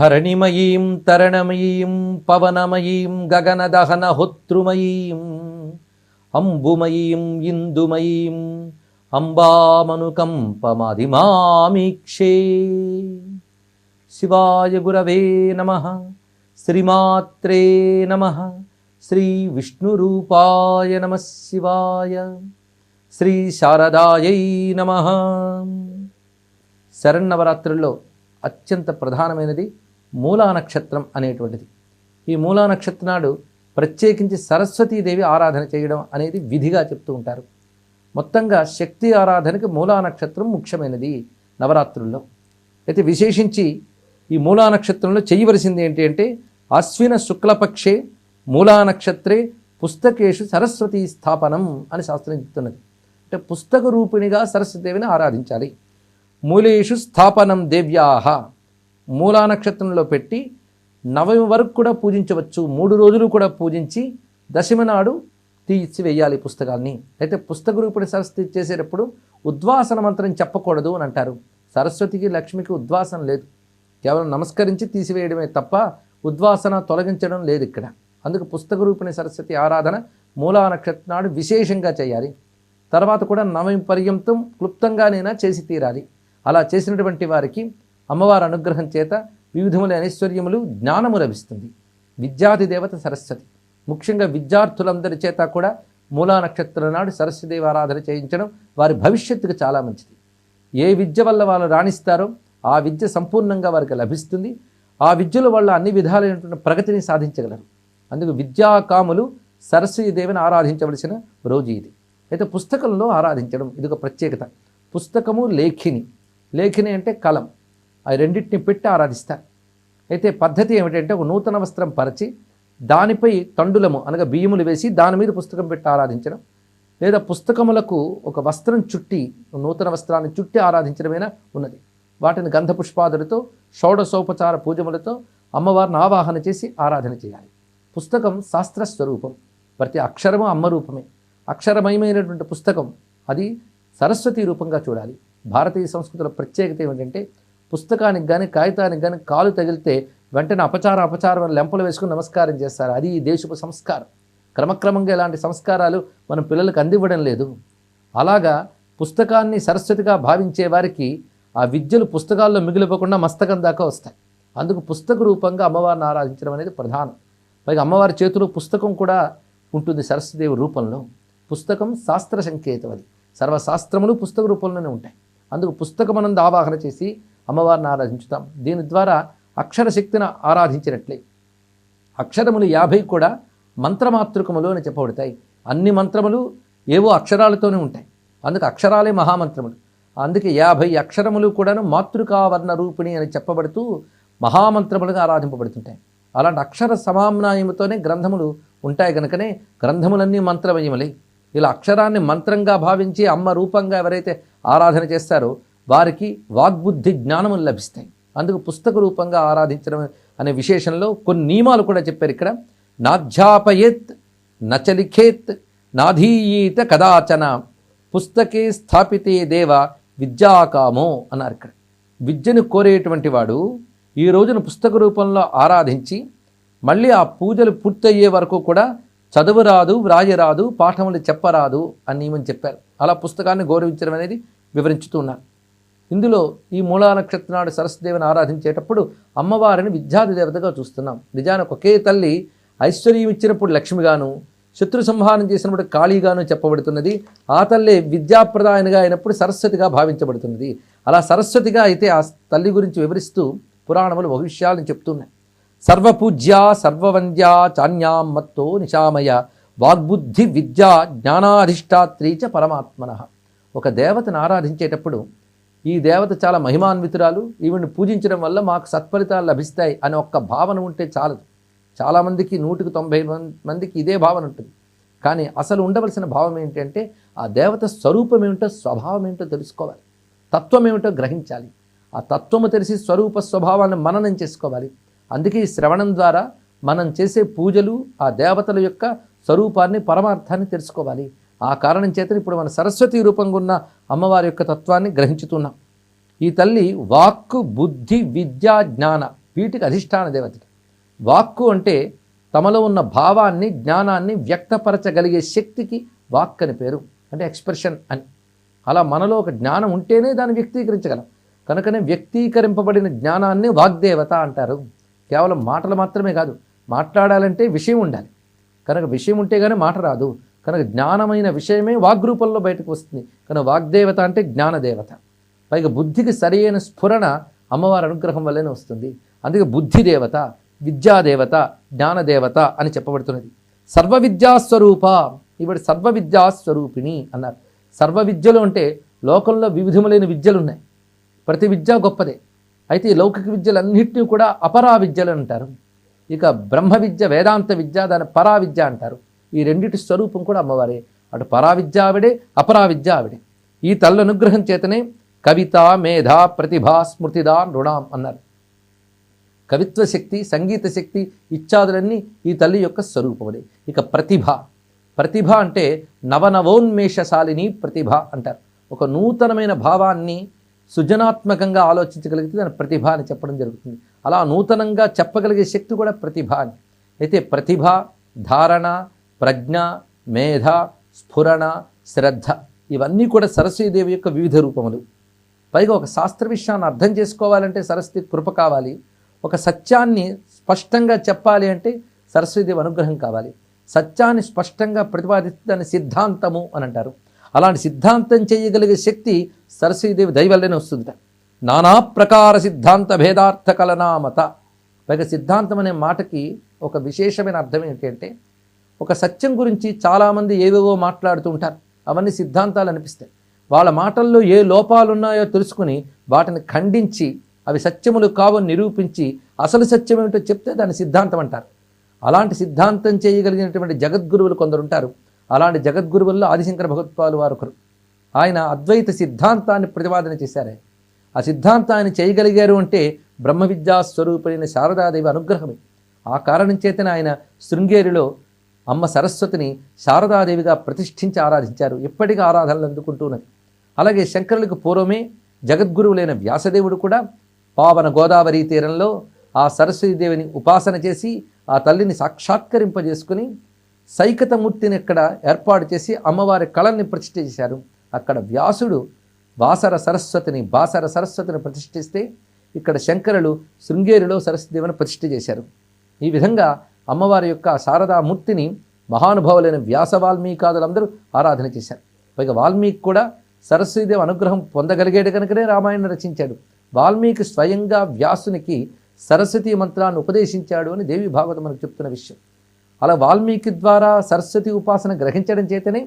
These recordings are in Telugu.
ధరణిమయీం తరణమయీం పవనమయీం గగనదహన హోత్రుమయీం అంబుమయీం ఇందుమయీం అంబామనుకంపమాదిమామీక్షే. శివాయ గురవే నమ శ్రీమాత్రే నమ శ్రీ విష్ణురూపాయ నమ శివాయ శ్రీ శారదాయై నమ. శరన్నవరాత్రుల్లో అత్యంత ప్రధానమైనది మూలా నక్షత్రం అనేటువంటిది. ఈ మూలా నక్షత్రం నాడు ప్రత్యేకించి సరస్వతీదేవి ఆరాధన చేయడం అనేది విధిగా చెప్తూ ఉంటారు. మొత్తంగా శక్తి ఆరాధనకి మూలా నక్షత్రం ముఖ్యమైనది నవరాత్రుల్లో. అయితే విశేషించి ఈ మూలా నక్షత్రంలో చేయవలసింది ఏంటి అంటే అశ్విన శుక్లపక్షే మూలా నక్షత్రే పుస్తకేషు సరస్వతీ స్థాపనం అని శాస్త్రం చెప్తున్నది. అంటే పుస్తక రూపిణిగా సరస్వతీదేవిని ఆరాధించాలి. మూలేషు స్థాపనం దేవ్యాహ. మూలా నక్షత్రంలో పెట్టి నవమి వరకు కూడా పూజించవచ్చు. మూడు రోజులు కూడా పూజించి దశమి నాడు తీసివేయాలి పుస్తకాల్ని. అయితే పుస్తక రూపిణి సరస్వతి చేసేటప్పుడు ఉద్వాసన మంత్రం చెప్పకూడదు అని అంటారు. సరస్వతికి లక్ష్మికి ఉద్వాసన లేదు. కేవలం నమస్కరించి తీసివేయడమే తప్ప ఉద్వాసన తొలగించడం లేదు ఇక్కడ. అందుకు పుస్తక రూపిణి సరస్వతి ఆరాధన మూలా నక్షత్రం నాడు విశేషంగా చేయాలి. తర్వాత కూడా నవమి పర్యంతం క్లుప్తంగానైనా చేసి తీరాలి. అలా చేసినటువంటి వారికి అమ్మవారి అనుగ్రహం చేత వివిధముల ఐశ్వర్యములు జ్ఞానము లభిస్తుంది. విద్యాది దేవత సరస్వతి. ముఖ్యంగా విద్యార్థులందరి చేత కూడా మూలా నక్షత్రం నాడు సరస్వదేవి ఆరాధన చేయించడం వారి భవిష్యత్తుకు చాలా మంచిది. ఏ విద్య వల్ల వాళ్ళు రాణిస్తారో ఆ విద్య సంపూర్ణంగా వారికి లభిస్తుంది. ఆ విద్యల వల్ల అన్ని విధాలైనటువంటి ప్రగతిని సాధించగలరు. అందుకు విద్యాకాములు సరస్వతీదేవిని ఆరాధించవలసిన రోజు ఇది. అయితే పుస్తకంలో ఆరాధించడం ఇది ఒక ప్రత్యేకత. పుస్తకము లేఖిని. లేఖిని అంటే కలం. ఆ రెండింటిని పెట్టి ఆరాధిస్తారు అయితే పద్ధతి ఏమిటంటే ఒక నూతన వస్త్రం పరిచి దానిపై తండులము అనగా బియ్యములు వేసి దాని మీద పుస్తకం పెట్టి ఆరాధించడం లేదా పుస్తకములకు ఒక వస్త్రం చుట్టి నూతన వస్త్రాన్ని చుట్టి ఆరాధించడమైనా ఉన్నది. వాటిని గంధపుష్పాదులతో షోడశోపచార పూజములతో అమ్మవారిని ఆవాహన చేసి ఆరాధన చేయాలి. పుస్తకం శాస్త్ర స్వరూపం ప్రతి అక్షరము అమ్మ రూపమే అక్షరమయమైనటువంటి పుస్తకం అది సరస్వతి రూపంగా చూడాలి. భారతీయ సంస్కృతిలో ప్రత్యేకత ఏమిటంటే పుస్తకానికి కానీ కాగితానికి కానీ కాలు తగిలితే వెంటనే అపచారం అపచారం లెంపలు వేసుకుని నమస్కారం చేస్తారు. అది ఈ దేశపు సంస్కారం. క్రమక్రమంగా ఇలాంటి సంస్కారాలు మనం పిల్లలకు అందివ్వడం లేదు. అలాగా పుస్తకాన్ని సరస్వతిగా భావించే వారికి ఆ విద్యలు పుస్తకాల్లో మిగిలిపోకుండా మస్తకం దాకా వస్తాయి. అందుకు పుస్తక రూపంగా అమ్మవారిని ఆరాధించడం అనేది ప్రధానం. పైగా అమ్మవారి చేతిలో పుస్తకం కూడా ఉంటుంది సరస్వదేవి రూపంలో. పుస్తకం శాస్త్ర సంకేతం అది. సర్వశాస్త్రములు పుస్తక రూపంలోనే ఉంటాయి. అందుకు పుస్తకమనందు ఆవాహన చేసి అమ్మవారిని ఆరాధించుతాం. దీని ద్వారా అక్షర శక్తిని ఆరాధించినట్లే. అక్షరములు యాభై కూడా మంత్రమాతృకములు అని చెప్పబడతాయి. అన్ని మంత్రములు ఏవో అక్షరాలతోనే ఉంటాయి. అందుకు అక్షరాలే మహామంత్రములు. అందుకే యాభై అక్షరములు కూడాను మాతృకావర్ణ రూపిణి అని చెప్పబడుతూ మహామంత్రములుగా ఆరాధింపబడుతుంటాయి. అలాంటి అక్షర సమామ్నాయముతోనే గ్రంథములు ఉంటాయి కనుకనే గ్రంథములన్నీ మంత్రమయములే. ఇలా అక్షరాన్ని మంత్రంగా భావించి అమ్మ రూపంగా ఎవరైతే ఆరాధన చేస్తారో వారికి వాగ్బుద్ధి జ్ఞానములు లభిస్తాయి. అందుకు పుస్తక రూపంగా ఆరాధించడం అనే విశేషంలో కొన్ని నియమాలు కూడా చెప్పారు ఇక్కడ. నాధ్యాపయేత్ నచలిఖేత్ నాధీయీత కదాచన పుస్తకే స్థాపితే దేవ విద్యాకామో అన్నారు ఇక్కడ. విద్యను కోరేటువంటి వాడు ఈ రోజున పుస్తక రూపంలో ఆరాధించి మళ్ళీ ఆ పూజలు పూర్తయ్యే వరకు కూడా చదువు రాదు వ్రాయరాదు పాఠములు చెప్పరాదు అని నియమం చెప్పారు. అలా పుస్తకాన్ని గౌరవించడం అనేది వివరించుతున్నారు ఇందులో ఈ మూలా నక్షత్రనాడు సరస్వదేవిని ఆరాధించేటప్పుడు అమ్మవారిని విద్యాది దేవతగా చూస్తున్నాం. నిజానికి ఒకే తల్లి ఐశ్వర్యం ఇచ్చినప్పుడు లక్ష్మిగాను శత్రు సంహారం చేసినప్పుడు కాళీగాను చెప్పబడుతున్నది. ఆ తల్లి విద్యాప్రదాయనిగా అయినప్పుడు సరస్వతిగా భావించబడుతున్నది. అలా సరస్వతిగా అయితే ఆ తల్లి గురించి వివరిస్తూ పురాణములు భవిష్యాలను చెప్తున్నాయి. సర్వపూజ్య సర్వవంద్య చాన్యాం మత్తో నిశామయ వాగ్బుద్ధి విద్యా జ్ఞానాధిష్టాత్రీచ చ పరమాత్మన. ఒక దేవతను ఆరాధించేటప్పుడు ఈ దేవత చాలా మహిమాన్వితురాలు. ఈవిని పూజించడం వల్ల మాకు సత్ఫలితాలు లభిస్తాయి అనే ఒక్క భావన ఉంటే చాలదు. చాలామందికి నూటికి తొంభై మందికి ఇదే భావన ఉంటుంది. కానీ అసలు ఉండవలసిన భావం ఏంటంటే ఆ దేవత స్వరూపం ఏమిటో స్వభావం ఏమిటో తెలుసుకోవాలి. తత్వం ఏమిటో గ్రహించాలి. ఆ తత్వము తెలిసి స్వరూప స్వభావాన్ని మననం చేసుకోవాలి. అందుకే ఈ శ్రవణం ద్వారా మనం చేసే పూజలు ఆ దేవతల యొక్క స్వరూపాన్ని పరమార్థాన్ని తెలుసుకోవాలి. ఆ కారణం చేత ఇప్పుడు మన సరస్వతి రూపంగా ఉన్న అమ్మవారి యొక్క తత్వాన్ని గ్రహించుతున్నాం. ఈ తల్లి వాక్కు బుద్ధి విద్యా జ్ఞాన వీటికి అధిష్టాన దేవత వాక్కు అంటే తమలో ఉన్న భావాన్ని జ్ఞానాన్ని వ్యక్తపరచగలిగే శక్తికి వాక్ అని పేరు అంటే ఎక్స్ప్రెషన్ అని. అలా మనలో ఒక జ్ఞానం ఉంటేనే దాన్ని వ్యక్తీకరించగలం. కనుకనే వ్యక్తీకరింపబడిన జ్ఞానాన్ని వాగ్దేవత అంటారు. కేవలం మాటలు మాత్రమే కాదు మాట్లాడాలంటే విషయం ఉండాలి. కనుక విషయం ఉంటే కానీ మాట రాదు. కనుక జ్ఞానమైన విషయమే వాగ్రూపంలో బయటకు వస్తుంది. కనుక వాగ్దేవత అంటే జ్ఞానదేవత. పైగా బుద్ధికి సరైన స్ఫురణ అమ్మవారి అనుగ్రహం వల్లనే వస్తుంది. అందుకే బుద్ధి దేవత విద్యాదేవత జ్ఞానదేవత అని చెప్పబడుతున్నది. సర్వ విద్యాస్వరూప ఇవిడ సర్వ విద్యాస్వరూపిణి అన్నారు. సర్వ విద్యలు అంటే లోకంలో వివిధములైన విద్యలు ఉన్నాయి ప్రతి విద్య గొప్పదే. అయితే ఈ లౌకిక విద్యలన్నింటినీ కూడా అపరా విద్యలు అంటారు. ఇక బ్రహ్మ విద్య వేదాంత విద్య దాని పరా విద్య అంటారు. ఈ రెండిటి స్వరూపం కూడా అమ్మవారే. అటు పరావిద్య ఆవిడే అపరావిద్య ఆవిడే. ఈ తల్లి అనుగ్రహం చేతనే కవిత మేధ ప్రతిభ స్మృతిదా నృణాం అన్నారు. కవిత్వ శక్తి సంగీత శక్తి ఇత్యాదులన్నీ ఈ తల్లి యొక్క స్వరూపములే. ఇక ప్రతిభ. ప్రతిభ అంటే నవనవోన్మేషశాలిని ప్రతిభ అంటారు. ఒక నూతనమైన భావాన్ని సృజనాత్మకంగా ఆలోచించగలిగితే దాని ప్రతిభ అని చెప్పడం జరుగుతుంది. అలా నూతనంగా చెప్పగలిగే శక్తి కూడా ప్రతిభ అని. అయితే ప్రతిభ ధారణ ప్రజ్ఞ మేధ స్ఫురణ శ్రద్ధ ఇవన్నీ కూడా సరస్వతీదేవి యొక్క వివిధ రూపములు. పైగా ఒక శాస్త్ర విషయాన్ని అర్థం చేసుకోవాలంటే సరస్వతి కృప కావాలి. ఒక సత్యాన్ని స్పష్టంగా చెప్పాలి అంటే సరస్వతీదేవి అనుగ్రహం కావాలి. సత్యాన్ని స్పష్టంగా ప్రతిపాదిస్తే దాన్ని సిద్ధాంతము అని అంటారు. అలాంటి సిద్ధాంతం చేయగలిగే శక్తి సరస్వతీదేవి దయవల్లనే వస్తుంది నానా ప్రకార సిద్ధాంత భేదార్థ కలనామత. పైగా సిద్ధాంతం అనే మాటకి ఒక విశేషమైన అర్థం ఏంటంటే ఒక సత్యం గురించి చాలామంది ఏవేవో మాట్లాడుతూ ఉంటారు. అవన్నీ సిద్ధాంతాలు అనిపిస్తాయి. వాళ్ళ మాటల్లో ఏ లోపాలు ఉన్నాయో తెలుసుకుని వాటిని ఖండించి అవి సత్యములు కావని నిరూపించి అసలు సత్యం ఏమిటో చెప్తే దాన్ని సిద్ధాంతం అంటారు. అలాంటి సిద్ధాంతం చేయగలిగినటువంటి జగద్గురువులు కొందరు ఉంటారు. అలాంటి జగద్గురువుల్లో ఆదిశంకర భగవత్పాలు వారు ఒకరు. ఆయన అద్వైత సిద్ధాంతాన్ని ప్రతిపాదన చేశారే. ఆ సిద్ధాంతాన్ని చేయగలిగారు అంటే బ్రహ్మ విద్యా స్వరూపైన శారదాదేవి అనుగ్రహమే. ఆ కారణం చేతనే ఆయన శృంగేరిలో అమ్మ సరస్వతిని శారదాదేవిగా ప్రతిష్ఠించి ఆరాధించారు. ఇప్పటికీ ఆరాధనలు అందుకుంటున్నది అలాగే శంకరులకు పూర్వమే జగద్గురువులైన వ్యాసదేవుడు కూడా పావన గోదావరి తీరంలో ఆ సరస్వతీదేవిని ఉపాసన చేసి ఆ తల్లిని సాక్షాత్కరింపజేసుకుని సైకతమూర్తిని ఇక్కడ ఏర్పాటు చేసి అమ్మవారి కళల్ని ప్రతిష్ఠ చేశారు. అక్కడ వ్యాసుడు వాసర సరస్వతిని బాసర సరస్వతిని ప్రతిష్ఠిస్తే ఇక్కడ శంకరులు శృంగేరిలో సరస్వతిదేవిని ప్రతిష్ఠ చేశారు. ఈ విధంగా అమ్మవారి యొక్క శారదామూర్తిని మహానుభావులైన వ్యాస వాల్మీకాదులందరూ ఆరాధన చేశారు. పైగా వాల్మీకి కూడా సరస్వతీదేవి అనుగ్రహం పొందగలిగేడు కనుకనే రామాయణం రచించాడు. వాల్మీకి స్వయంగా వ్యాసునికి సరస్వతీ మంత్రాన్ని ఉపదేశించాడు అని దేవి భాగవతం మనకు చెప్తున్న విషయం. అలా వాల్మీకి ద్వారా సరస్వతి ఉపాసన గ్రహించడం చేతనే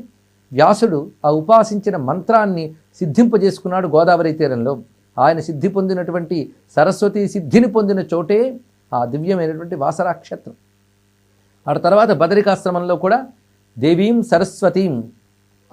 వ్యాసుడు ఆ ఉపాసించిన మంత్రాన్ని సిద్ధింపజేసుకున్నాడు గోదావరి తీరంలో. ఆయన సిద్ధి పొందినటువంటి సరస్వతి సిద్ధిని పొందిన చోటే ఆ దివ్యమైనటువంటి వాసరాక్షేత్రం. ఆ తర్వాత బదరికాశ్రమంలో కూడా దేవీం సరస్వతీం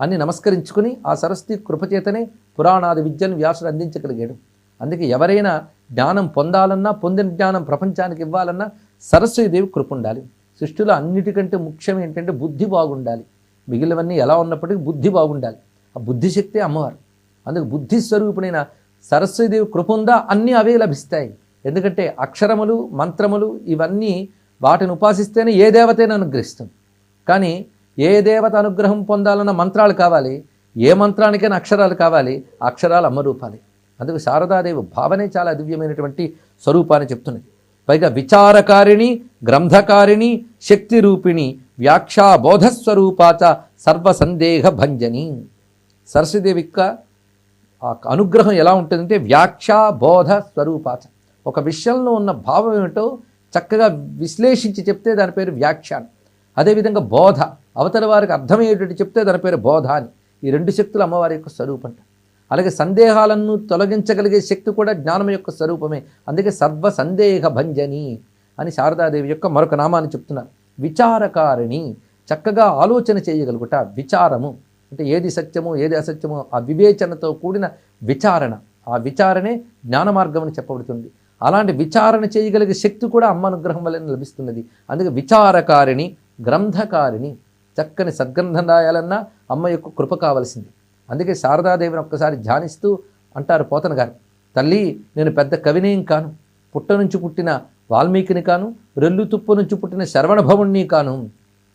అని నమస్కరించుకుని ఆ సరస్వతి కృపచేతనే పురాణాది విద్యను వ్యాసుడు అందించగలిగాడు. అందుకే ఎవరైనా జ్ఞానం పొందాలన్నా పొందిన జ్ఞానం ప్రపంచానికి ఇవ్వాలన్నా సరస్వతీదేవి కృప ఉండాలి సృష్టిలో అన్నిటికంటే ముఖ్యం ఏంటంటే బుద్ధి బాగుండాలి. మిగిలినవన్నీ ఎలా ఉన్నప్పటికీ బుద్ధి బాగుండాలి. ఆ బుద్ధిశక్తి అమ్మవారు. అందుకు బుద్ధి స్వరూపుడైన సరస్వతీదేవి కృప ఉందా అన్నీ అవే లభిస్తాయి. ఎందుకంటే అక్షరములు మంత్రములు ఇవన్నీ వాటిని ఉపాసిస్తేనే ఏ దేవతైనా అనుగ్రహిస్తుంది. కానీ ఏ దేవత అనుగ్రహం పొందాలన్న మంత్రాలు కావాలి ఏ మంత్రానికైనా అక్షరాలు కావాలి అక్షరాలు అమ్మరూపాలి అందుకు శారదాదేవి భావనే చాలా దివ్యమైనటువంటి స్వరూపాన్ని చెప్తున్నది పైగా విచారకారిణి గ్రంథకారిణి శక్తి రూపిణి వ్యాఖ్యా బోధస్వరూపాచ సర్వసందేహ భంజని సరస్వదేవి యొక్క అనుగ్రహం ఎలా ఉంటుందంటే వ్యాఖ్యా బోధ స్వరూపాచ ఒక విషయంలో ఉన్న భావం ఏమిటో చక్కగా విశ్లేషించి చెప్తే దాని పేరు వ్యాఖ్యానం. అదేవిధంగా బోధ. అవతల వారికి అర్థమయ్యేటట్టు చెప్తే దాని పేరు బోధ అని. ఈ రెండు శక్తులు అమ్మవారి యొక్క స్వరూపంట అలాగే సందేహాలను తొలగించగలిగే శక్తి కూడా జ్ఞానం యొక్క స్వరూపమే. అందుకే సర్వ సందేహ భంజని అని శారదాదేవి యొక్క మరొక నామాన్ని చెప్తున్నారు. విచారకారిణి. చక్కగా ఆలోచన చేయగలుగుట విచారము. అంటే ఏది సత్యమో ఏది అసత్యమో ఆ వివేచనతో కూడిన విచారణ. ఆ విచారణే జ్ఞాన మార్గం అని చెప్పబడుతుంది. అలాంటి విచారణ చేయగలిగే శక్తి కూడా అమ్మ అనుగ్రహం వల్ల లభిస్తున్నది. అందుకే విచారకారిణి గ్రంథకారిణి చక్కని సద్గ్రంథం రాయాలన్నా అమ్మ యొక్క కృప కావలసింది. అందుకే శారదాదేవిని ఒక్కసారి ధ్యానిస్తూ అంటారు పోతన గారు తల్లి నేను పెద్ద కవినేం కాను. పుట్ట నుంచి పుట్టిన వాల్మీకిని కాను రెల్లు తుప్పు నుంచి పుట్టిన శరవణభవుణ్ణి కాను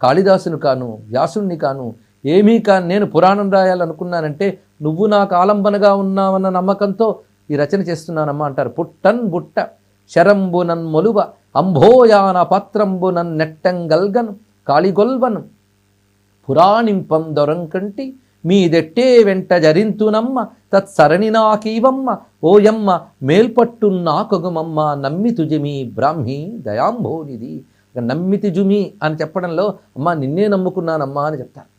కాళిదాసుని కాను వ్యాసుణ్ణి కాను ఏమీ కాను. నేను పురాణం రాయాలనుకున్నానంటే నువ్వు నాకు ఆలంబనగా ఉన్నావన్న నమ్మకంతో ఈ రచన చేస్తున్నానమ్మా అంటారు. పుట్టన్ బుట్ట శరంబునన్ మొలువ అంభోయాన పత్రంబునన్ నెట్టంగల్గన్ కాళిగొల్వన్ పురాణింపం దొరంకంటి మీదెట్టే వెంట జరింతునమ్మ తత్సరణి నాకీవమ్మ ఓయమ్మ మేల్పట్టున్నాకొగుమమ్మ నమ్మితుజిమి బ్రాహ్మి దయాంభోనిది నమ్మితిజుమి అని చెప్పడంలో అమ్మ నిన్నే నమ్ముకున్నానమ్మా అని చెప్తారు.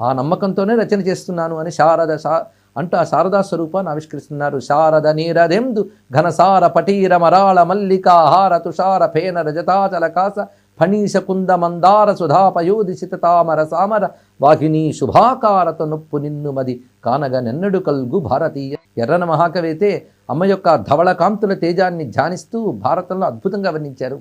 ఆ నమ్మకంతోనే రచన చేస్తున్నాను అని శారద సా అంటూ ఆ శారదా స్వరూపాన్ని ఆవిష్కరిస్తున్నారు. శారద నీరదెందు ఘనసార పటీర మరాళ మల్లికాహార తుషార ఫేన రజతాచల కాస ఫణీశ కుంద మందార సుధాపయోధిషిత తామర సామర వాహిని శుభాకారత నొప్పు నిన్ను మది కానగ నెన్నడు కల్గు భారతీయ ఎర్రన మహాకవైతే అమ్మ యొక్క ధవళ కాంతుల తేజాన్ని ధ్యానిస్తూ భారతంలో అద్భుతంగా వర్ణించారు.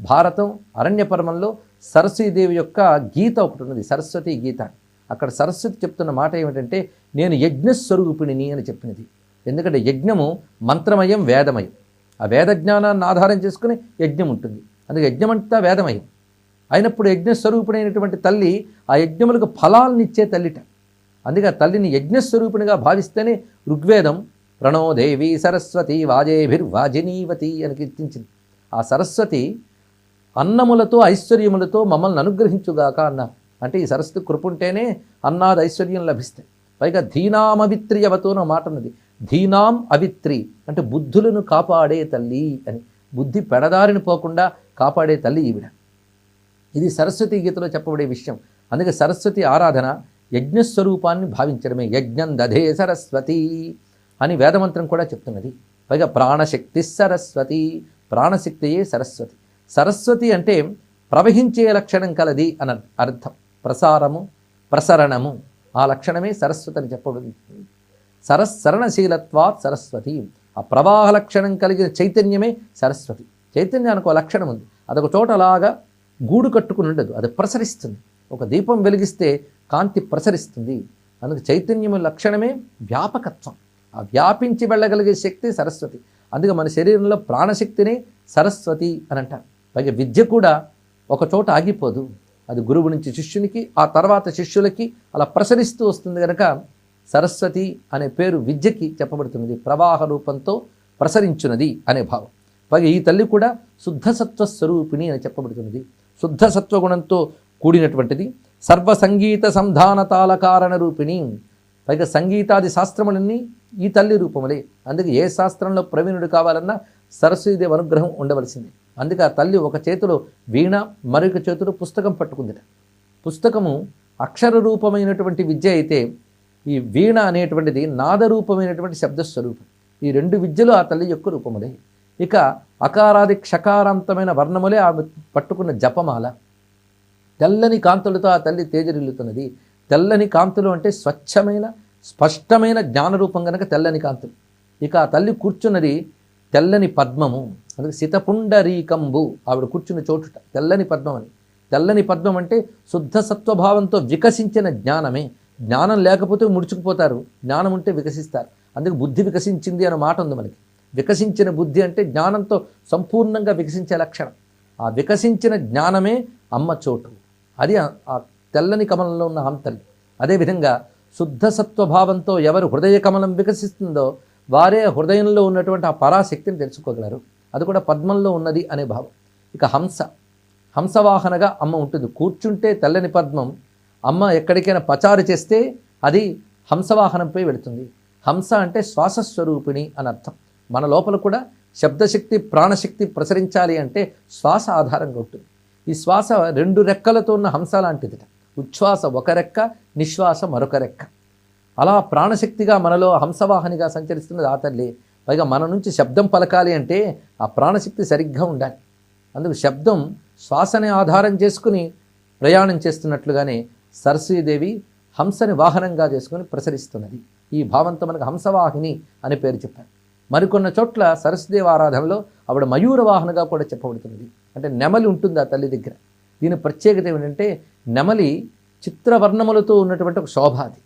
భారతం అరణ్యపరమంలో సరస్వీదేవి యొక్క గీత ఒకటి ఉన్నది. సరస్వతి గీత. అక్కడ సరస్వతి చెప్తున్న మాట ఏమిటంటే నేను యజ్ఞస్వరూపిణిని అని చెప్పినది. ఎందుకంటే యజ్ఞము మంత్రమయం వేదమయం. ఆ వేద జ్ఞానాన్ని ఆధారం చేసుకుని యజ్ఞం ఉంటుంది. అందుకే యజ్ఞమంతా వేదమయం. అయినప్పుడు యజ్ఞస్వరూపుడైనటువంటి తల్లి ఆ యజ్ఞములకు ఫలాలనిచ్చే తల్లిట. అందుకే ఆ తల్లిని యజ్ఞస్వరూపిణిగా భావిస్తేనే ఋగ్వేదం ప్రణోదేవి సరస్వతి వాజేభిర్వాజినీవతి అని కీర్తించింది. ఆ సరస్వతి అన్నములతో ఐశ్వర్యములతో మమ్మల్ని అనుగ్రహించుగాక అన్నారు. అంటే ఈ సరస్వతి కృపుంటేనే అన్నాది ఐశ్వర్యం లభిస్తాయి. పైగా ధీనామవిత్రియవతో అన్న మాట ఉన్నది. ధీనాం అవిత్రి అంటే బుద్ధులను కాపాడే తల్లి అని. బుద్ధి పెడదారిని పోకుండా కాపాడే తల్లి ఈవిడ. ఇది సరస్వతి గీతలో చెప్పబడే విషయం. అందుకే సరస్వతి ఆరాధన యజ్ఞస్వరూపాన్ని భావించడమే. యజ్ఞం దధే సరస్వతి అని వేదమంత్రం కూడా చెప్తున్నది. పైగా ప్రాణశక్తి సరస్వతి ప్రాణశక్తియే సరస్వతి. సరస్వతి అంటే ప్రవహించే లక్షణం కలది అని అర్థం. ప్రసారము ప్రసరణము. ఆ లక్షణమే సరస్వతి అని చెప్పబడింది. సరస్సరణశీలత్వాత్ సరస్వతి. ఆ ప్రవాహ లక్షణం కలిగిన చైతన్యమే సరస్వతి. చైతన్యానికి ఒక లక్షణం ఉంది. అదొక చోట అలాగా గూడు కట్టుకుని ఉండదు. అది ప్రసరిస్తుంది. ఒక దీపం వెలిగిస్తే కాంతి ప్రసరిస్తుంది. అందుకు చైతన్యము లక్షణమే వ్యాపకత్వం. ఆ వ్యాపించి వెళ్ళగలిగే శక్తి సరస్వతి. అందుకే మన శరీరంలో ప్రాణశక్తిని సరస్వతి అని అంటారు. పైగా విద్య కూడా ఒక చోట ఆగిపోదు. అది గురువు నుంచి శిష్యునికి ఆ తర్వాత శిష్యులకి అలా ప్రసరిస్తూ వస్తుంది కనుక సరస్వతి అనే పేరు విద్యకి చెప్పబడుతున్నది ప్రవాహ రూపంతో ప్రసరించున్నది అనే భావం. పైగా ఈ తల్లి కూడా శుద్ధసత్వ స్వరూపిణి అని చెప్పబడుతున్నది. శుద్ధ సత్వగుణంతో కూడినటువంటిది. సర్వ సంగీత సంధాన తాళకారణ రూపిణి. పైగా సంగీతాది శాస్త్రములన్నీ ఈ తల్లి రూపములే. అందుకే ఏ శాస్త్రంలో ప్రవీణుడు కావాలన్నా సరస్వతీదేవి అనుగ్రహం ఉండవలసింది. అందుకే ఆ తల్లి ఒక చేతిలో వీణ మరొక చేతిలో పుస్తకం పట్టుకుందిట. పుస్తకము అక్షర రూపమైనటువంటి విద్య అయితే ఈ వీణ అనేటువంటిది నాదరూపమైనటువంటి శబ్దస్వరూపం ఈ రెండు విద్యలు ఆ తల్లి యొక్క రూపములే. ఇక అకారాది క్షకారాంతమైన వర్ణములే ఆమె పట్టుకున్న జపమాల. తెల్లని కాంతులతో ఆ తల్లి తేజరిల్లుతున్నది. తెల్లని కాంతులు అంటే స్వచ్ఛమైన స్పష్టమైన జ్ఞానరూపం కనుక తెల్లని కాంతులు. ఇక ఆ తల్లి కూర్చున్నది తెల్లని పద్మము అందుకే సితపుండరీకంబు ఆవిడ కూర్చున్న చోటుట. తెల్లని పద్మం అని తెల్లని పద్మం అంటే శుద్ధ సత్వభావంతో వికసించిన జ్ఞానమే. జ్ఞానం లేకపోతే ముడుచుకుపోతారు. జ్ఞానం ఉంటే వికసిస్తారు. అందుకే బుద్ధి వికసించింది అనే మాట ఉంది మనకి. వికసించిన బుద్ధి అంటే జ్ఞానంతో సంపూర్ణంగా వికసించే లక్షణం. ఆ వికసించిన జ్ఞానమే అమ్మ చోటు. అది ఆ తెల్లని కమలంలో ఉన్న హంతల్లి అదేవిధంగా శుద్ధ సత్వభావంతో ఎవరు హృదయ కమలం వికసిస్తుందో వారే హృదయంలో ఉన్నటువంటి ఆ పరాశక్తిని తెలుసుకోగలరు. అది కూడా పద్మంలో ఉన్నది అనే భావం. ఇక హంస. హంసవాహనగా అమ్మ ఉంటుంది. కూర్చుంటే తెల్లని పద్మం. అమ్మ ఎక్కడికైనా పచారు చేస్తే అది హంసవాహనంపై వెళుతుంది. హంస అంటే శ్వాసస్వరూపిణి అని అర్థం. మన లోపల కూడా శబ్దశక్తి ప్రాణశక్తి ప్రసరించాలి అంటే శ్వాస ఆధారంగా ఉంటుంది. ఈ శ్వాస రెండు రెక్కలతో ఉన్న హంస లాంటిది ఉచ్ఛ్వాస ఒక రెక్క నిశ్వాస మరొక రెక్క. అలా ప్రాణశక్తిగా మనలో హంసవాహనిగా సంచరిస్తున్నది ఆ తల్లి. పైగా మన నుంచి శబ్దం పలకాలి అంటే ఆ ప్రాణశక్తి సరిగ్గా ఉండాలి. అందుకు శబ్దం శ్వాసని ఆధారం చేసుకుని ప్రయాణం చేస్తున్నట్లుగానే సరస్వీదేవి హంసని వాహనంగా చేసుకుని ప్రసరిస్తున్నది. ఈ భావంతో మనకు హంసవాహిని అని పేరు చెప్పారు. మరికొన్న చోట్ల సరస్వదేవి ఆరాధనలో ఆవిడ మయూర వాహనగా కూడా చెప్పబడుతున్నది. అంటే నెమలి ఉంటుంది ఆ తల్లి దగ్గర. దీని ప్రత్యేకత ఏమిటంటే నెమలి చిత్రవర్ణములతో ఉన్నటువంటి ఒక శోభాది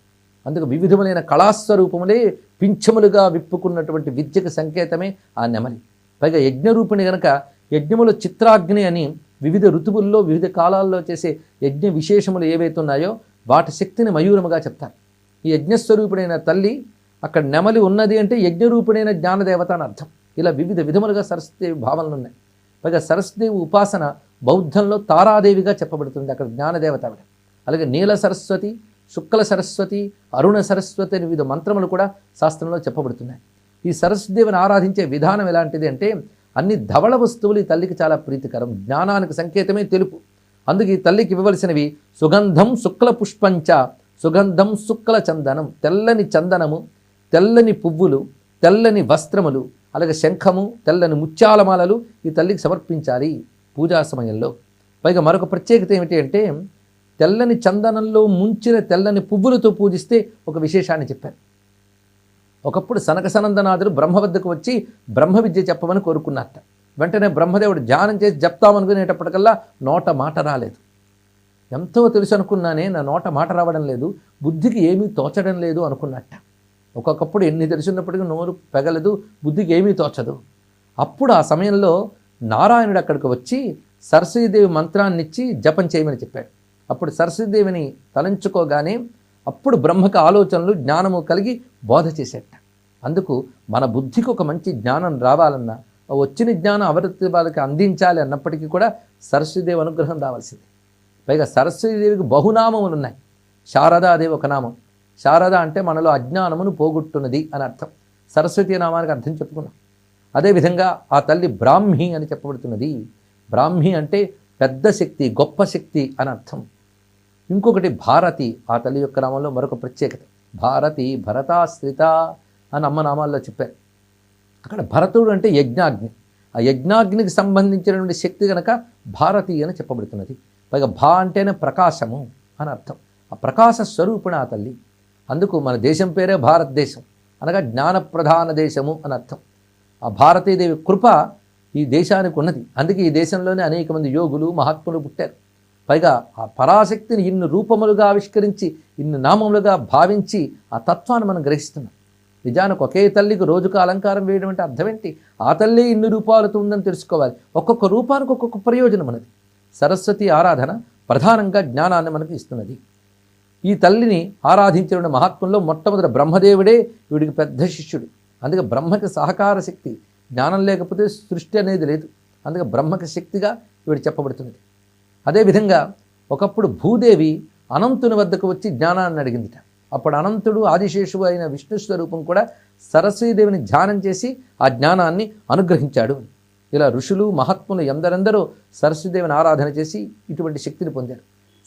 అందుకు వివిధములైన కళాస్వరూపములే పింఛములుగా విప్పుకున్నటువంటి విద్యకు సంకేతమే ఆ నెమలి. పైగా యజ్ఞరూపిణి గనక యజ్ఞముల చిత్రాగ్ని అని వివిధ ఋతువుల్లో వివిధ కాలాల్లో చేసే యజ్ఞ విశేషములు ఏవైతే ఉన్నాయో వాటి శక్తిని మయూరముగా చెప్తారు. ఈ యజ్ఞస్వరూపుడైన తల్లి అక్కడ నెమలి ఉన్నది అంటే యజ్ఞరూపుడైన జ్ఞానదేవత అని అర్థం. ఇలా వివిధ విధములుగా సరస్వదేవి భావనలు ఉన్నాయి. పైగా సరస్వదేవి ఉపాసన బౌద్ధంలో తారాదేవిగా చెప్పబడుతుంది అక్కడ జ్ఞానదేవత ఆవిడ. అలాగే నీల సరస్వతి శుక్ల సరస్వతి అరుణ సరస్వతి అనే వివిధ మంత్రములు కూడా శాస్త్రంలో చెప్పబడుతున్నాయి. ఈ సరస్వదేవిని ఆరాధించే విధానం ఎలాంటిది అంటే అన్ని ధవళ వస్తువులు ఈ తల్లికి చాలా ప్రీతికరం. జ్ఞానానికి సంకేతమే తెలుపు. అందుకే ఈ తల్లికి ఇవ్వవలసినవి సుగంధం శుక్ల పుష్పంచ సుగంధం శుక్ల చందనం తెల్లని చందనము తెల్లని పువ్వులు తెల్లని వస్త్రములు అలాగే శంఖము తెల్లని ముత్యాలమాలలు ఈ తల్లికి సమర్పించాలి పూజా సమయంలో. పైగా మరొక ప్రత్యేకత ఏమిటి అంటే తెల్లని చందనంలో ముంచిన తెల్లని పువ్వులతో పూజిస్తే ఒక విశేషాన్ని చెప్పారు ఒకప్పుడు సనక సనందనాథుడు బ్రహ్మ వద్దకు వచ్చి బ్రహ్మ విద్య చెప్పమని కోరుకున్నట్ట వెంటనే బ్రహ్మదేవుడు ధ్యానం చేసి చెప్తామనుకునేటప్పటికల్లా నోట మాట రాలేదు. ఎంతో తెలుసు అనుకున్నానే నా నోట మాట రావడం లేదు బుద్ధికి ఏమీ తోచడం లేదు అనుకున్నట్ట ఒక్కొక్కప్పుడు ఎన్ని తెలిసినప్పటికీ నోరు పెగలదు బుద్ధికి ఏమీ తోచదు. అప్పుడు ఆ సమయంలో నారాయణుడు అక్కడికి వచ్చి సరస్వతీదేవి మంత్రాన్ని ఇచ్చి జపం చేయమని చెప్పాడు. అప్పుడు సరస్వతీదేవిని తలంచుకోగానే అప్పుడు బ్రహ్మకు ఆలోచనలు జ్ఞానము కలిగి బోధ చేసేట. అందుకు మన బుద్ధికి ఒక మంచి జ్ఞానం రావాలన్నా వచ్చిన జ్ఞానం అవరతి వాళ్ళకి అందించాలి అన్నప్పటికీ కూడా సరస్వతీదేవి అనుగ్రహం రావాల్సింది. పైగా సరస్వతీదేవికి బహునామములు ఉన్నాయి. శారదాదేవి ఒక నామం. శారద అంటే మనలో అజ్ఞానమును పోగొట్టున్నది అని అర్థం. సరస్వతి నామానికి అర్థం చెప్పుకున్నాం. అదేవిధంగా ఆ తల్లి బ్రాహ్మి అని చెప్పబడుతున్నది. బ్రాహ్మి అంటే పెద్ద శక్తి గొప్ప శక్తి అని అర్థం. ఇంకొకటి భారతి ఆ తల్లి యొక్క నామంలో మరొక ప్రత్యేకత. భారతి భరతాశ్రిత అని అమ్మ నామాల్లో చెప్పారు. అక్కడ భరతుడు అంటే యజ్ఞాగ్ని. ఆ యజ్ఞాగ్నికి సంబంధించినటువంటి శక్తి కనుక భారతి అని చెప్పబడుతున్నది. పైగా భా అంటేనే ప్రకాశము అని అర్థం. ఆ ప్రకాశ స్వరూపుణ ఆ తల్లి. అందుకు మన దేశం పేరే భారతదేశం. అనగా జ్ఞానప్రధాన దేశము అని అర్థం. ఆ భారతీదేవి కృప ఈ దేశానికి ఉన్నది. అందుకే ఈ దేశంలోనే అనేక మంది యోగులు మహాత్ములు పుట్టారు. పైగా ఆ పరాశక్తిని ఇన్ని రూపములుగా ఆవిష్కరించి ఇన్ని నామములుగా భావించి ఆ తత్వాన్ని మనం గ్రహిస్తున్నాం. నిజానికి ఒకే తల్లికి రోజుకు అలంకారం వేయడం అంటే అర్థం ఏంటి ఆ తల్లి ఇన్ని రూపాలతో ఉందని తెలుసుకోవాలి. ఒక్కొక్క రూపానికి ఒక్కొక్క ప్రయోజనం అనేది సరస్వతి ఆరాధన ప్రధానంగా జ్ఞానాన్ని మనకు ఇస్తున్నది. ఈ తల్లిని ఆరాధించిన మహాత్ముల్లో మొట్టమొదటి బ్రహ్మదేవుడే వీడికి పెద్ద శిష్యుడు. అందుకే బ్రహ్మకి సహకార శక్తి జ్ఞానం లేకపోతే సృష్టి అనేది లేదు. అందుకే బ్రహ్మకి శక్తిగా వీడు చెప్పబడుతున్నది. అదేవిధంగా ఒకప్పుడు భూదేవి అనంతుని వద్దకు వచ్చి జ్ఞానాన్ని అడిగిందిట. అప్పుడు అనంతుడు ఆదిశేషువు అయిన విష్ణు స్వరూపం కూడా సరస్వీదేవిని ధ్యానం చేసి ఆ జ్ఞానాన్ని అనుగ్రహించాడు. ఇలా ఋషులు మహాత్ములు ఎందరెందరో సరస్వీదేవిని ఆరాధన చేసి ఇటువంటి శక్తిని పొందారు.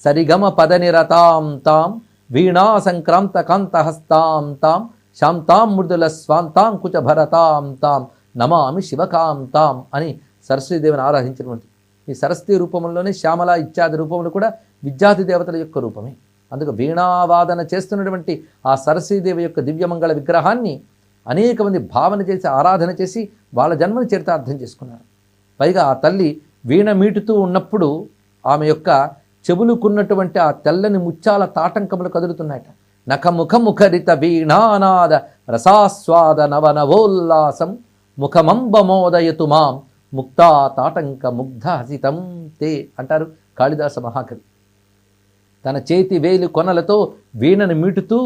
సరిగమ పదనిరతాం తాం వీణా సంక్రాంత కాంతహస్తాం తాం శాంతాం మృదుల స్వాంతాం కుచ భరతాం తాం నమామి శివకాంతాం అని సరస్వీదేవిని ఆరాధించినటువంటి ఈ సరస్వతి రూపంలోనే శ్యామల ఇత్యాది రూపములు కూడా విద్యార్థి దేవతల యొక్క రూపమే. అందుకు వీణావాదన చేస్తున్నటువంటి ఆ సరస్వతీదేవి యొక్క దివ్యమంగళ విగ్రహాన్ని అనేక మంది భావన చేసి ఆరాధన చేసి వాళ్ళ జన్మని చరితార్థం చేసుకున్నారు. పైగా ఆ తల్లి వీణ మీటుతూ ఉన్నప్పుడు ఆమె యొక్క చెవులుకున్నటువంటి ఆ తెల్లని ముత్యాల తాటంకములు కదులుతున్నాయట. నఖముఖముఖరిత వీణానాద రసాస్వాద నవనవోల్లాసం ముఖమంబమోదయతు మాం ముక్తా తాటంక ముగ్ధ హసితం తే అంటారు కాళిదాస మహాకవి. తన చేతి వేలి కొనలతో వీణను మీటుతూ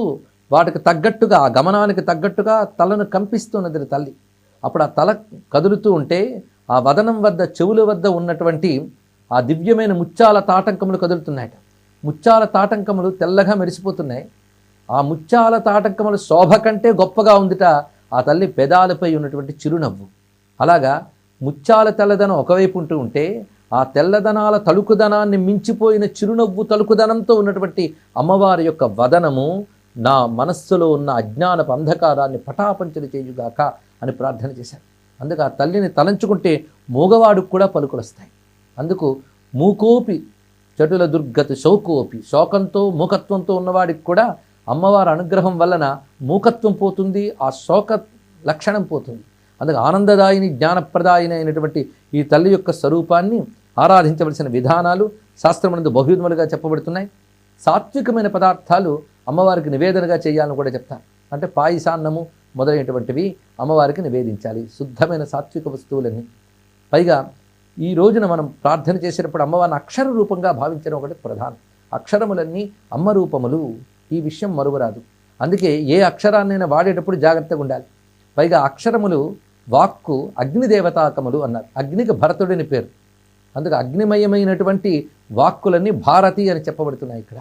వాటికి తగ్గట్టుగా ఆ గమనానికి తగ్గట్టుగా తలను కంపిస్తున్నది తల్లి. అప్పుడు ఆ తల కదులుతూ ఉంటే ఆ వదనం వద్ద చెవుల వద్ద ఉన్నటువంటి ఆ దివ్యమైన ముత్యాల తాటంకములు కదులుతున్నాయట. ముత్యాల తాటంకములు తెల్లగా మెరిసిపోతున్నాయి. ఆ ముత్యాల తాటంకముల శోభ కంటే గొప్పగా ఉందిట ఆ తల్లి పెదాలపై ఉన్నటువంటి చిరునవ్వు. అలాగా ముత్యాల తెల్లదనం ఒకవైపు ఉంటూ ఉంటే ఆ తెల్లదనాల తలుకుదనాన్ని మించిపోయిన చిరునవ్వు తలుకుదనంతో ఉన్నటువంటి అమ్మవారి యొక్క వదనము నా మనస్సులో ఉన్న అజ్ఞానపు అంధకారాన్ని పటాపంచలు చేయుగాక అని ప్రార్థన చేశాను అందుకు ఆ తల్లిని తలంచుకుంటే మూగవాడికి కూడా పలుకులు వస్తాయి అందుకు మూకోపి చటుల దుర్గతి శోకోపి శోకంతో మూకత్వంతో ఉన్నవాడికి కూడా అమ్మవారి అనుగ్రహం వలన మూకత్వం పోతుంది ఆ శోక లక్షణం పోతుంది. అందుకు ఆనందదాయిని జ్ఞానప్రదాయిని అయినటువంటి ఈ తల్లి యొక్క స్వరూపాన్ని ఆరాధించవలసిన విధానాలు శాస్త్రమునందు బహువిధములుగా చెప్పబడుతున్నాయి. సాత్వికమైన పదార్థాలు అమ్మవారికి నివేదనగా చేయాలని కూడా చెప్తారు. అంటే పాయసాన్నము మొదలైనటువంటివి అమ్మవారికి నివేదించాలి. శుద్ధమైన సాత్విక వస్తువులన్నీ పైగా ఈ రోజున మనం ప్రార్థన చేసేటప్పుడు అమ్మవారిని అక్షర రూపంగా భావించడం ఒకటి ప్రధానం. అక్షరములన్నీ అమ్మ రూపములు. ఈ విషయం మరువరాదు. అందుకే ఏ అక్షరాన్నైనా వాడేటప్పుడు జాగ్రత్తగా ఉండాలి. పైగా అక్షరములు వాక్కు అగ్నిదేవతాకములు అన్నారు. అగ్నికి భరతుడిని పేరు. అందుకు అగ్నిమయమైనటువంటి వాక్కులన్నీ భారతి అని చెప్పబడుతున్నాయి ఇక్కడ.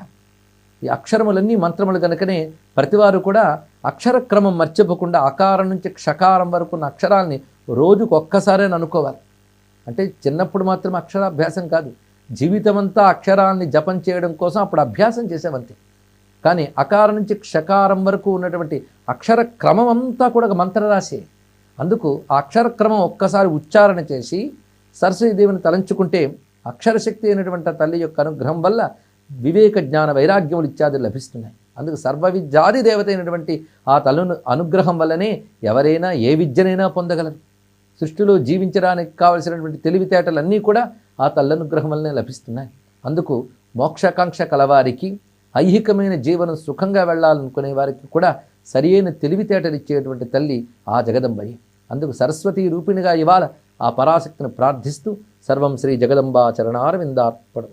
ఈ అక్షరములన్నీ మంత్రములు కనుకనే ప్రతివారు కూడా అక్షరక్రమం మర్చిపోకుండా అకారం నుంచి క్షకారం వరకు ఉన్న అక్షరాల్ని రోజుకు ఒక్కసారే అనుకోవాలి. అంటే చిన్నప్పుడు మాత్రం అక్షరాభ్యాసం కాదు. జీవితమంతా అక్షరాలని జపం చేయడం కోసం అప్పుడు అభ్యాసం చేసేవంతే. కానీ అకారం నుంచి క్షకారం వరకు ఉన్నటువంటి అక్షర క్రమం అంతా కూడా ఒక మంత్రరాశి. అందుకు ఆ అక్షర క్రమం ఒక్కసారి ఉచ్చారణ చేసి సరస్వతీదేవిని తలంచుకుంటే అక్షరశక్తి అయినటువంటి తల్లి యొక్క అనుగ్రహం వల్ల వివేక జ్ఞాన వైరాగ్యములు ఇత్యాదులు లభిస్తున్నాయి. అందుకు సర్వ విద్యాది దేవత అయినటువంటి ఆ తల్లును అనుగ్రహం వల్లనే ఎవరైనా ఏ విద్యనైనా పొందగలరు. సృష్టిలో జీవించడానికి కావలసినటువంటి తెలివితేటలన్నీ కూడా ఆ తల్లనుగ్రహం వల్లనే లభిస్తున్నాయి. అందుకు మోక్షాకాంక్ష కలవారికి ఐహికమైన జీవనం సుఖంగా వెళ్ళాలనుకునే వారికి కూడా సరియైన తెలివితేటలు ఇచ్చేటువంటి తల్లి ఆ జగదంబయ్య అందుకు సరస్వతి రూపిణిగా ఇవాళ ఆ పరాశక్తిని ప్రార్థిస్తూ సర్వం శ్రీ జగదంబా చరణారవిందార్పణ.